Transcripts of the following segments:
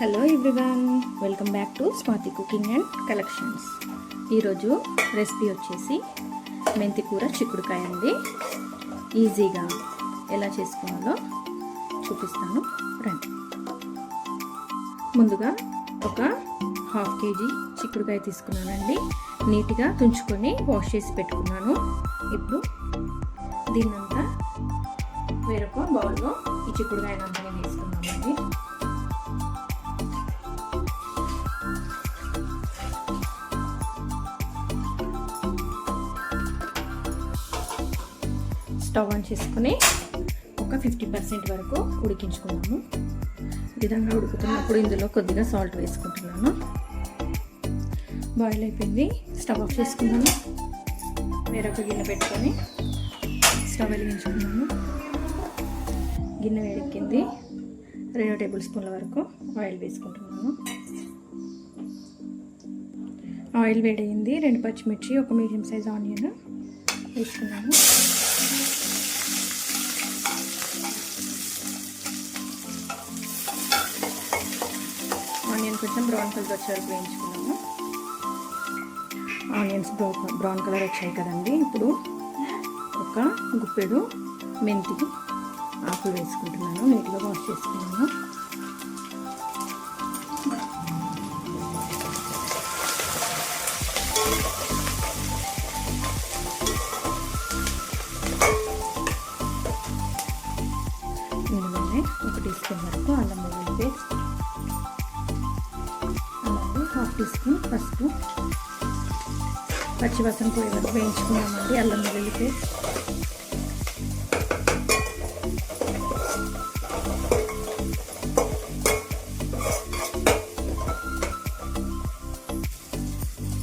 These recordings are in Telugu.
Hello everyone welcome back to Swathi cooking and collections ఈరోజు రెసిపీ వచ్చేసి మెంతి కూర చిక్కుడుకాయ అండి. ఈజీగా ఎలా చేసుకోవాలో చూపిస్తాను. రండి. ముందుగా ఒక హాఫ్ కేజీ చిక్కుడుకాయ తీసుకున్నానండి. నీట్గా తుంచుకొని వాష్ చేసి పెట్టుకున్నాను. ఇప్పుడు దీన్నంతా వేరొక బౌల్లో ఈ చిక్కుడుకాయనంతా వేసుకున్నామండి స్టవ్ ఆన్ చేసుకుని ఒక ఫిఫ్టీ పర్సెంట్ వరకు ఉడికించుకున్నాము. ఈ విధంగా ఉడుకుతున్నప్పుడు ఇందులో కొద్దిగా సాల్ట్ వేసుకుంటున్నాను. బాయిల్ అయిపోయింది. స్టవ్ ఆఫ్ చేసుకున్నాను. వేరొక గిన్నె పెట్టుకొని స్టవ్ వెలిగించుకున్నాను. గిన్నె వేడెక్కింది. రెండు టేబుల్ స్పూన్ల వరకు ఆయిల్ వేసుకుంటున్నాను. ఆయిల్ వేడయింది. రెండు పచ్చిమిర్చి ఒక మీడియం సైజ్ ఆనియన్ వేసుకున్నాను. క్రితం బ్రౌన్ కలర్ వచ్చే వేయించుకున్నాము. ఆనియన్స్ బ్రౌన్ బ్రౌన్ కలర్ వచ్చాయి కదండి. ఇప్పుడు ఒక గుప్పెడు మెంతి ఆకులు వేసుకుంటున్నాను. నీటిలో వాష్ చేసుకున్నాను. హాఫ్ టీ స్పూన్ పసుపు పచ్చివాసన పోయే వరకు వేయించుకున్నామండి అల్లం వెల్లుల్లి పేస్ట్.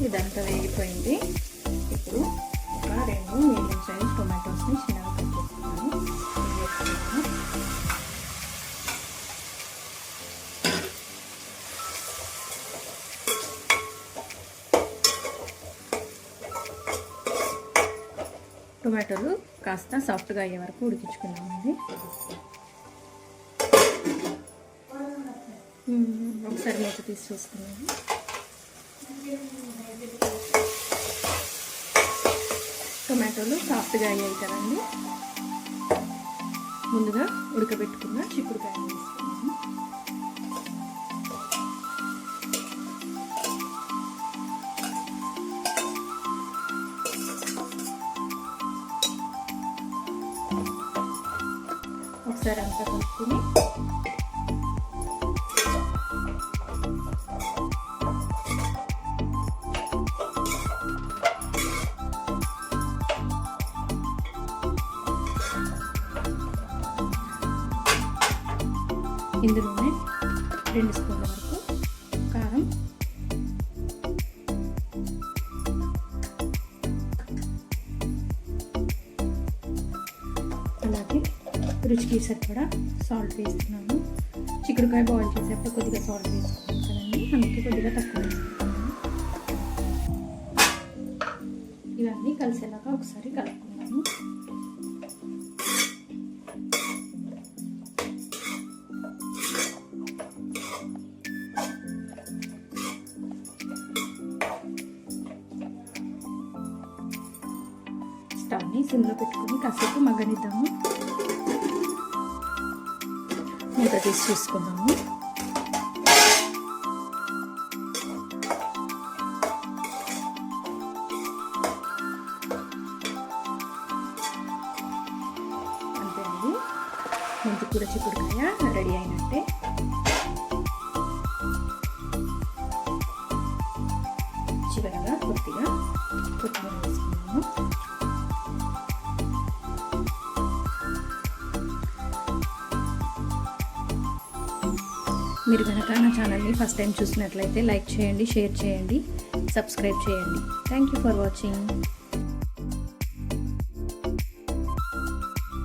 ఇదంతా వేగిపోయింది. ఇప్పుడు ఒక రెండు టొమాటోలు కాస్త సాఫ్ట్గా అయ్యే వరకు ఉడికించుకున్నామండి ఒకసారి మూత తీసి చూసుకున్నాము టొమాటోలు సాఫ్ట్గా అయ్యాయి కదండి. ముందుగా ఉడకబెట్టుకున్న చిక్కుడుకాయలు తీసుకున్నాం ఒకసారి అంతా కలుపుకొని ఇందులోనే రెండు స్పూన్ల వరకు కారం అలాగే రుచికి సరిపడా సాల్ట్ వేస్తున్నాను. చిక్కుడుకాయ బాయిల్ చేసేప్పుడు కొద్దిగా సాల్ట్ వేసుకున్నాం కదండి. అందుకే కొద్దిగా తక్కువ వేసుకుంటాను ఇవన్నీ కలిసేలాగా ఒకసారి కలుపుకున్నాము స్టవ్ని సిమ్లో పెట్టుకుని కాసేపు మగ్గనిద్దాము. మూత తీసి చూసుకుందాము అంతేనండి మెంతి కూర చిక్కుడుకాయ రెడీ అయినట్టే. మీరు కనుక నా ఛానల్ని ఫస్ట్ టైం చూసినట్లయితే లైక్ చేయండి షేర్ చేయండి సబ్స్క్రైబ్ చేయండి. Thank you for watching